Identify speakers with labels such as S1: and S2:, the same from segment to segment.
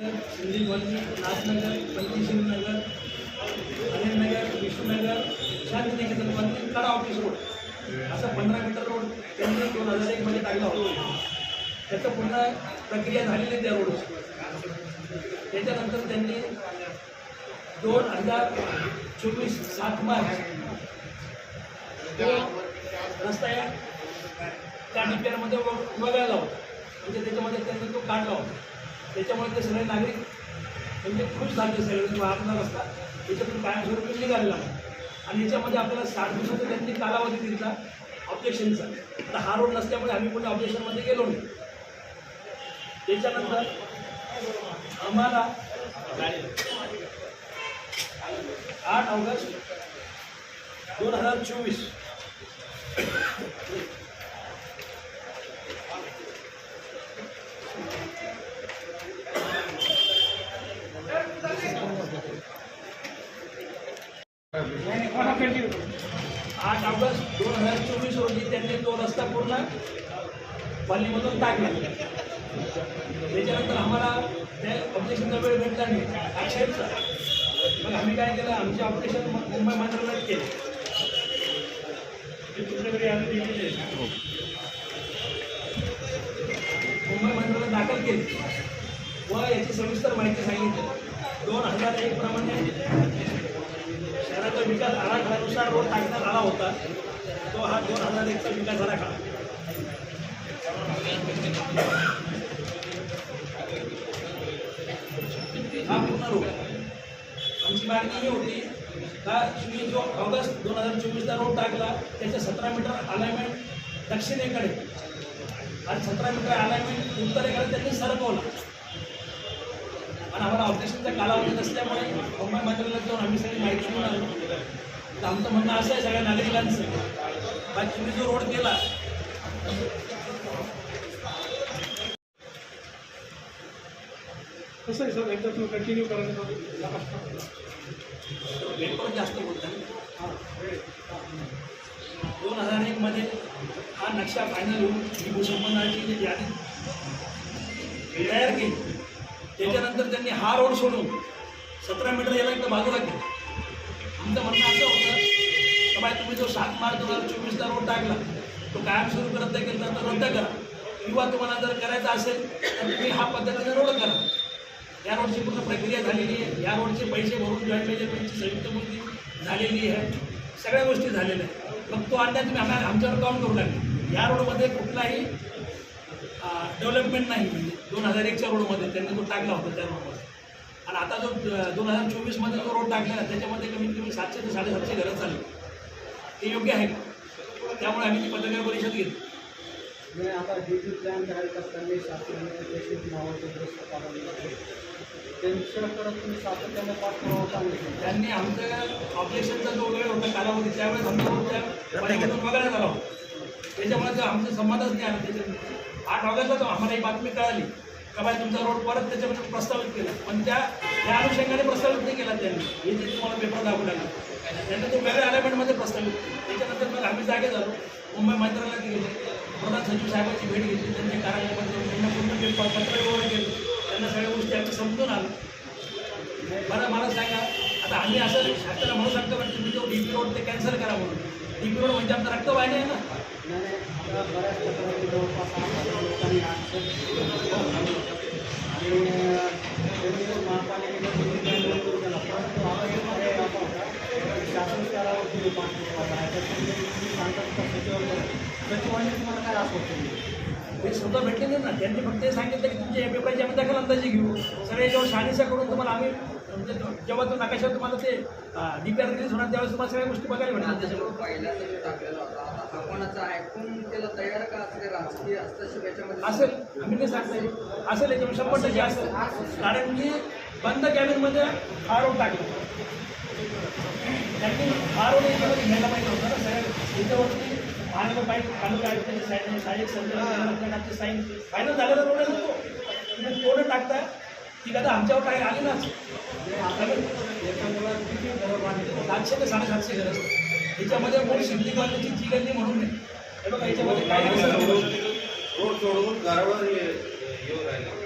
S1: Sindhi colony Nathnagar Panchsheel Nagar Anilnagar Vishnunagar Shantiniketan मंदिर कडा office road असं पंधरा मीटर रोड त्यांनी दोन हजार एकमध्ये टाकला होता त्याचं पुन्हा प्रक्रिया झालेली त्या रोडची त्याच्यानंतर त्यांनी दोन हजार चोवीस सात मार्च रस्ता या त्या डिपेअरमध्ये वगळला होता म्हणजे त्याच्यामध्ये त्यांनी तो काढला होता. त्याच्यामुळे ते सगळे नागरिक म्हणजे खुश झाले सगळे म्हणजे आपला रस्ता त्याच्यातून कायमस्वरूपी निघालेला आणि याच्यामध्ये आपल्याला साठ दिवसाचा त्यांनी कालावधी दिला ऑब्जेक्शनचा आता हा रोड नसल्यामुळे आम्ही कोणी ऑब्जेक्शनमध्ये गेलो नाही. त्याच्यानंतर आम्हाला आठ ऑगस्ट दोन हजार चोवीस आठ ऑगस्ट दोन हजार चोवीस रोजी त्यांनी तो रस्ता पूर्ण पालीमधून टाकला. त्याच्यानंतर आम्हाला त्या ऑपरेशनचा वेळ भेटला नाही. अक्षरचा मग आम्ही काय केलं? आमचे ऑपरेशन मुंबई मंत्रालयात केले. तुमच्याकडे आम्ही मुंबई मंत्रालयात दाखल केले. व याची सविस्तर माहिती सांगितली. दोन हजार एक प्रमाणे विकास आराखड्यानुसार रोड टाकण्यात आला होता. तो हा दोन हजार एकचा विकास आराखडा हा पूर्ण रोड. आमची मागणी ही होती का तुम्ही जो ऑगस्ट दोन हजार चोवीसचा रोड टाकला त्याच्या सतरा मीटर अलाइनमेंट दक्षिणेकडे. आणि सतरा मीटर अलाइनमेंट उत्तरेकडे त्यांनी सरकवला. आणि आम्हाला ऑपरेशनचा कालावधी नसल्यामुळे मुंबई मंत्रालयात जाऊन आम्ही सगळी माहिती घेऊन आलो. तर आमचं म्हणणं असं आहे सगळ्या नागरिकांचं. का तुम्ही जो रोड केला
S2: कसं आहे सर एकदा तुम्ही कंटिन्यू करायला
S1: पेपर जास्त बोलतात दोन हजार एकमध्ये हा नक्षा फायनल होऊन ही भूसंबंधाची जी यादी तयार केली. त्याच्यानंतर त्यांनी हा रोड सोडून सतरा मीटर याला एकदा बाजूला केलं आमचं म्हणणं असं होतं की बाय तुम्ही जो सात मार्च दोन हजार चोवीसचा रोड टाकला तो कायमस्वरूपी रद्द केला तर रद्द करा. किंवा तुम्हाला जर करायचा असेल तर तुम्ही हा पद्धतीने रोड करा. या रोडची पूर्ण प्रक्रिया झालेली आहे. या रोडचे पैसे भरून जॉईंट मेजरमेंटची संयुक्त मुलगी झालेली आहे. सगळ्या गोष्टी झालेल्या आहेत. मग तो अंदाज तुम्ही आम्हाला आमच्यावर काउंट करू लागले? या रोडमध्ये कुठलाही डेव्हलपमेंट नाही म्हणजे दोन हजार एकच्या रोडमध्ये त्यांनी जो टाकला होता त्या रोडमध्ये आणि आता जो दोन हजार चोवीसमध्ये जो रोड टाकला आहे त्याच्यामध्ये कमीत कमी सातशे ते साडेसातशे घरं चालली. ते योग्य आहे. त्यामुळे आम्ही ती पत्रकार परिषद घेतली.
S3: आता प्लॅन काढावे त्यांच्याकडे तुम्ही सातत्याने पाठपुरावा सांगितलं
S1: त्यांनी आमचं ऑब्जेक्शनचा जो वेळ होता कालावधी त्यावेळेस आमचा रोड त्या पालिकेतून वगळण्यात आला होता. त्याच्यामुळे जो आमचा संवादच नाही आला त्याच्यात आठ ऑगस्टला आम्हाला ही बातमी कळाली. का बाय तुमचा रोड परत त्याच्यामध्ये प्रस्तावित केला. पण त्या त्या अनुषंगाने प्रस्तावित नाही केला त्यांनी. हे जे तुम्हाला पेपर दाखवू लागला. त्यांनी तो वेगळ्या अलाइनमेंटमध्ये प्रस्तावित त्याच्यानंतर मग आम्ही जागे झालो. मुंबई मंत्रालयात गेले. प्रधान सचिव साहेबांची भेट घेतली. त्यांच्या कार्यालयामध्ये त्यांना पूर्ण पेपर पत्र व्यवहार केलं. त्यांना सगळ्या गोष्टी आम्ही समजून आलो. बरं मला सांगा. आता आम्ही असं शासनाला म्हणू सांगतो पण तुम्ही तो डी पी रोड ते कॅन्सल करा म्हणून? डी पी रोड म्हणजे आमचा रक्तवाहिनी आहे ना? ते स्वतः भेटले नाही ना त्यांनी फक्त सांगितलं की तुमच्या पी आयची आम्ही दखल अंदाजी घेऊ. सगळे जेव्हा शहानिशा करून तुम्हाला आम्ही म्हणजे जेव्हा तो नकाशावर तुम्हाला ते डी पी आर रिलीज होणार त्यावेळेस तुम्हाला सगळ्या गोष्टी बघायला भेटणार त्याच्यामुळे
S4: पहिल्यांदा जो टाकलेला होता आपणाचं ऐकून त्याला तयार का असले राजकीय हस्तक्षेप याच्यामध्ये
S1: असेल आम्ही नाही सांगता असेल याच्यामध्ये शंभर टक्के असेल कारण की बंद कॅबिनमध्ये हा रोड टाकला त्यांनी हा रोड याच्यामध्ये घ्यायला पाहिजे होता ना सगळ्या याच्यावरती महानगरपालिका तालुका आयुक्तांची साईन सहाय्यक संचालकांची साईन फायनल झालेला रोड आहे तो तुम्ही कोण टाकताय ती कदा आमच्यावर काय आली ना सातशे ते साडेसातशे घर असतात. त्याच्यामध्ये मूळ सिद्धी कॉलनीची जी गल्ली म्हणून नाही. हे बघा याच्यामध्ये काय
S5: रोड सोडून घरावर ये- येऊ राहिले.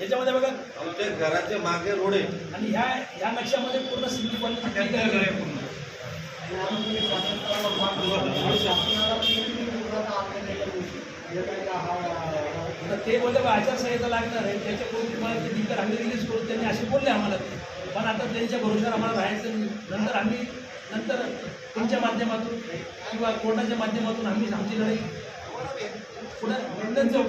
S1: याच्यामध्ये बघा.
S5: आमच्या घराच्या मागे रोड आहे.
S1: आणि ह्या ह्या नक्षामध्ये पूर्ण सिंधी
S3: आता तुम्ही स्वातंत्र्याला माग दिला. शासनाला
S1: तर ते बोलले बा आचारसंहिता लागणार आहे. त्याच्यापूर्वी तुम्हाला ते लिकर आम्ही रिलीज करू. त्यांनी असे बोलले आम्हाला ते. पण आता त्यांच्या भरोशावर आम्हाला राहायचं नाही. नंतर आम्ही नंतर तुमच्या माध्यमातून किंवा कोर्टाच्या माध्यमातून आम्ही आमची लढाई पुढे जाऊ.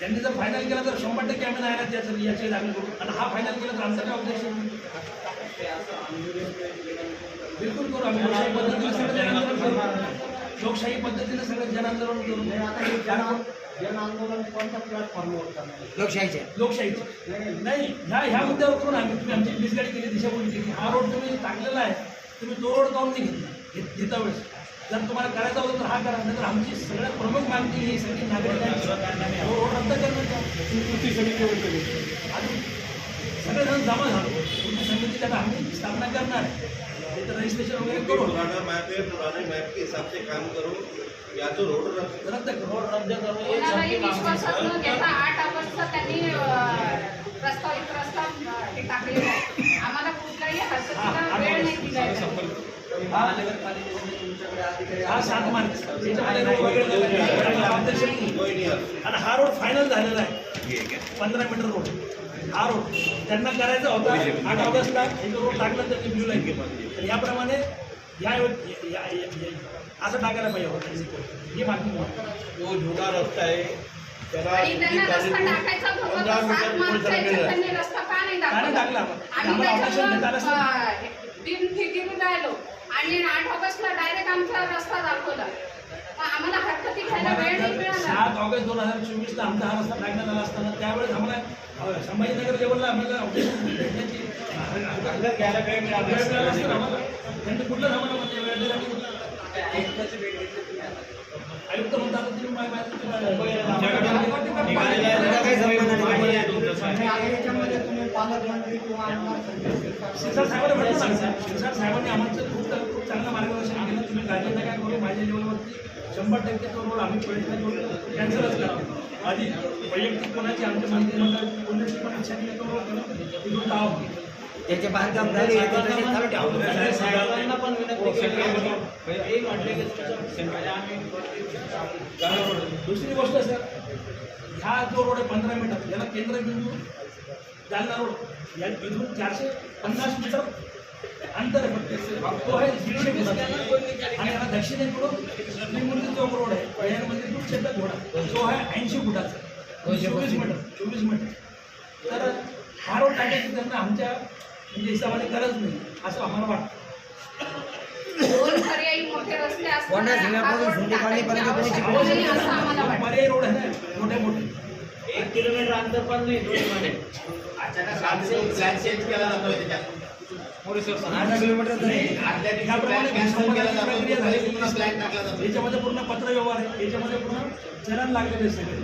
S1: त्यांनी जर फायनल केला तर शंभर टक्के आम्ही नाही त्याचं याची दाखल करू आणि हा फायनल केला तर आमचा काय ऑब्जेक्शन बिलकुल करू आम्ही. लोकशाही पद्धतीने सगळं जनांदोलन करू लोकशाही पद्धतीने सगळं जनांदोलन करू
S3: नाही, आता हे जन जन आंदोलन कोणत्या प्लॅटफॉर्मवर करणार
S1: लोकशाहीचे. लोकशाहीचे. नाही ह्या ह्या मुद्द्यावर करून आम्ही तुम्ही आमची मिसगाडी केली दिशाभूल केली हा रोड तुम्ही टाकलेला आहे तुम्ही तो रोड काऊन नाही. घेतला घेत घेता वेळेस जर तुम्हाला करायचा होता तर हा करा नाही तर आमची सगळ्यात प्रमुख मागणी ही सगळी नागरिकांची तो रोड रद्द करण्याचा
S2: कृती समितीवर केली
S1: आणि सगळेजण जमा झालो. कृती समितीची आता आम्ही स्थापना करणार आहे. त्याचं रजिस्ट्रेशन वगैरे
S5: क्योंकि
S1: करू
S5: पुराना मैप है पुराने मैप के हिसाब से काम करो या तो रोड रद्द
S1: रद्द करू
S6: कोणालाही विश्वासात न घेता आठ ऑगस्टचा त्यांनी अं, प्रस्तावित प्रस्ताव अं, हे टाकलेला आहे. आम्हाला कुठल्याही हरकतीला वेळ नाही दिलाय
S4: महानगरपालिकेमध्ये तुमच्याकडे अधिकारी
S1: हा सात मार्च. त्याच्यामध्ये रोड वगैरे करायला अध्यक्ष नाही.
S5: कोई नहीं आता
S1: आणि हा रोड फायनल झालेला आहे. पंधरा मीटर रोड. त्यांना करायचा होता. आठ ऑगस्टला एक रोड टाकला त्यांनी ब्ल्यू लाईन तर याप्रमाणे या या- या- या- असं टाकायला पाहिजे होतं ही मागणी.
S7: जो जुना रस्ता आहे. त्याला पंधरा
S6: तर
S7: मीटर
S1: टाकला? ऑपरेशन
S6: आणि आठ ऑगस्टला डायरेक्ट आमचा रस्ता दाखवला. मग आम्हाला हरकती घ्यायला वेळ नाही मिळाला.
S1: सात ऑगस्ट दोन हजार चोवीसला आमचा हा रस्ता टाकण्यात आला असताना त्यावेळेस आम्हाला संभाजीनगर लेवलला आम्हाला त्यांनी कुठलं आम्हाला म्हणजे? आयुक्त म्हणतात
S3: पालकमंत्री किंवा
S1: साहेबांना आम्हाला खूप खूप चांगलं मार्गदर्शन केलं. तुम्ही काळजी नका करू माझ्या लेवलवरती शंभर टक्के तो रोड आम्ही प्रयत्न करू कॅन्सलच करा आधी वैयक्तिक कोणाची आमच्या मंत्रिमंडळाची कोणाची पण इच्छा नाही तिथून लावा
S8: त्याचे बांधकाम झाले
S3: साहेबांना पण विनंती केली आहे. हे म्हटले की तुमच्या आम्ही
S1: दुसरी गोष्ट सर ह्या जो रोड आहे पंधरा मीटर याला केंद्रबिंदू जालना रोड या इथून चारशे पन्नास मीटर अंतर आहे. आणि दक्षिणेकडून त्रिमूर्ती चौक रोड आहे. पहिल्यांमध्ये तो चेतक घोडा. तो आहे ऐंशी फुटाचा. चोवीस मीटर चोवीस मीटर. तर हा रोड टाकायची त्यांना आमच्या म्हणजे हिशोबाने गरज नाही. असं आम्हाला वाटतं.
S6: दोन पर्यायी मोठे रस्ते
S8: कोंडा जिल्ह्यापासून
S6: रोड
S1: पर्यायी आहे मोठे मोठे.
S3: एक किलोमीटर अंतर पण नाही
S1: भूसंपादनाची प्रक्रिया आहे. याच्यामध्ये पूर्ण पत्र व्यवहार आहे. याच्यामध्ये पूर्ण चलन लागलेले सगळे.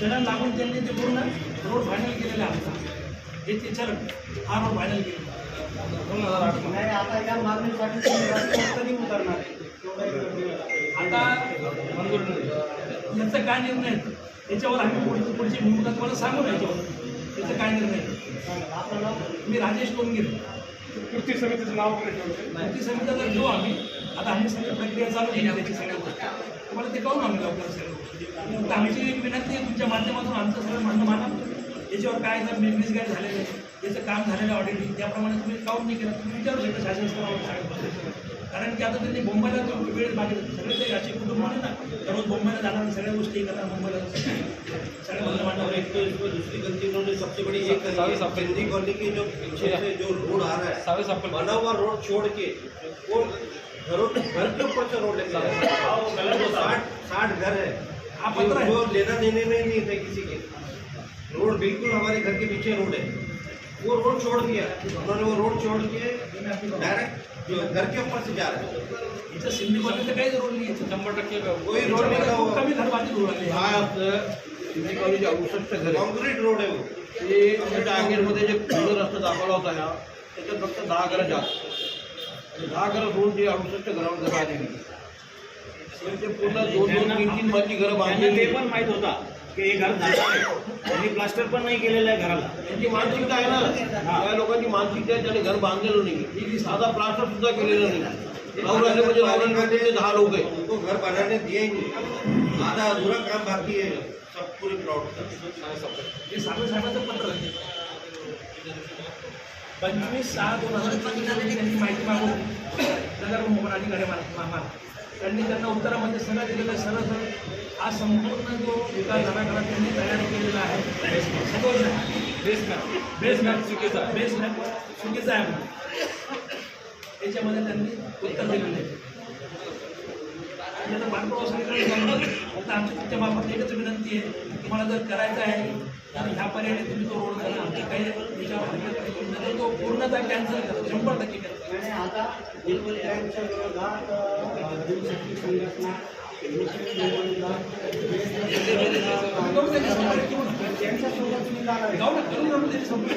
S1: चलन लागून त्यांनी ते पूर्ण रोड फायनल केलेला आहे. आमचा हे ते चलन. हा रोड फायनल केलेला
S3: नाही आता या मागणीसाठी कधी उतरणार.
S1: आता याचा काय निर्णय आहे? याच्यावर आम्ही पुढची पुढची भूमिका तुम्हाला सांगू ना याच्यावर. त्याचं काय निर्णय आहे?
S3: आपलं नाव
S1: मी राजेश टोंगिरे
S2: कृती समितीचं नाव वगैरे ठेवलं
S1: कृती समितीला जर घेऊ आम्ही. आता आम्ही सगळी प्रक्रिया चालू केली त्याची सगळ्या गोष्टी. तुम्हाला ते कळून आम्ही लवकर सगळ्या गोष्टी. आमची एक विनंती आहे तुमच्या माध्यमातून आमचं सगळं म्हणणं माना याच्यावर काय जर मिसगाईड झालेलं आहे याचं काम झालेलं ऑडिटिंग त्याप्रमाणे तुम्ही काऊन नाही केलं तुम्ही विचारू शकता शासन स्तरावर सांगितलं कारण की आता त्यांनी मुंबईला वेळ मागितला. सगळे ते असे कुटुंब आहे ना दररोज मुंबईला जाणार सगळ्या गोष्टी करणार मुंबईला. सगळ्या
S5: एक तो इसमें दूसरी गलती इन्होंने सबसे बड़ी ये करी सिंधी कॉलोनी की जो पीछे से जो रोड आ रहा है बना हुआ रोड छोड़ के वो घरों घर के ऊपर से रोड लेके जा रहा वो साठ साठ घर है। जो लेना देने में नहीं थे किसी के। रोड बिल्कुल हमारे घर के पीछे रोड है। वो रोड छोड़ दिया। उन्होंने वो रोड छोड़ के डायरेक्ट घर के ऊपर से जा रहा है।
S1: इथं सिंधी कॉलनीचं काहीच रोड नाही आहे
S7: शंभर टक्के
S5: कोई रोड नहीं
S1: कमी घरबाजी रोड आहे.
S7: काय असतं सिंधी कॉलेज अडुसष्ट घर आहे.
S5: कॉन्क्रीट रोड है वो.
S7: ते आमच्या टार्गेटमध्ये जे जुनं रस्ता दाखवला होता ह्या त्याच्यात फक्त दहा घरं जास्त आणि दहा घरं सोडून जे अडुसष्ट घरावर घर आलेली ते पूर्ण दोन दोन तीन तीन मजली घरं बांधलेली
S2: ते पण माहीत होता. की हे घर जाणार आहे. त्यांनी प्लास्टर पण नाही केलेलं आहे घराला.
S7: त्यांची मानसिकता आहे ना. या लोकांची मानसिकता आहे त्याने घर बांधलेलं नाही. साधा प्लास्टर सुद्धा केलेलं नाही. राहुल आले म्हणजे राहुल दहा लोक आहे
S5: उनको घर बनाने दिए ही नहीं. आधा अधूरा काम बाकी है सब पूरे प्लॉट
S1: हे साबळे साहेबांचं पत्र आहे. पंचवीस सहा दोन हजार चोवीस रोजी त्यांनी माहिती मागवली नगर मोहनाधिकारी मामा त्यांनी त्यांना उत्तरामध्ये सगळं दिलेलं आहे. सरळ सरळ हा संपूर्ण जो विकास आराखडा त्यांनी तयार केलेला आहे सगळं बेस मॅप बेस मॅप चुकीचा बेस मॅप चुकीचा आहे म्हणून. त्याच्यामध्ये त्यांनी उत्तर दिलेलं आहे. आता जमलं. फक्त आमची तुमच्या मार्फत एकच विनंती आहे तुम्हाला जर करायचं आहे तर ह्या पर्यायाने तुम्ही तो रोड करा आमची काही त्याच्यावर हरकत नाही. तो पूर्णतः कॅन्सल करा. शंभर टक्के
S3: आणि आता विरोधात संघटना मुस्लिम विरोधात त्यांच्यासोबत मी जाणार
S1: जाऊ ना करून जाऊ त्याची संपली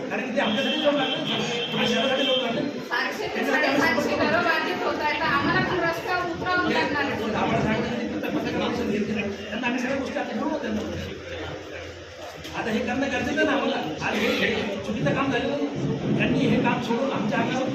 S1: कारण की ते आमच्यासाठी जाऊन लागलं ना. शहरासाठी लोक लागले
S6: सातशे ते साडेसातशे घरं बाधित होत आहेत तर आम्हाला पण रस्ता उतरावं लागणार आहे
S1: आम्हाला सांगितलं की त्या पत्रकार औषध घेतली नाही. त्यांना आम्ही सगळ्या गोष्टी आता घेऊन त्यांना आता हे करणं गरजेचं ना आम्हाला आज हे चुकीचं काम झालेलं नाही. त्यांनी हे काम सोडून आमच्या अंगावर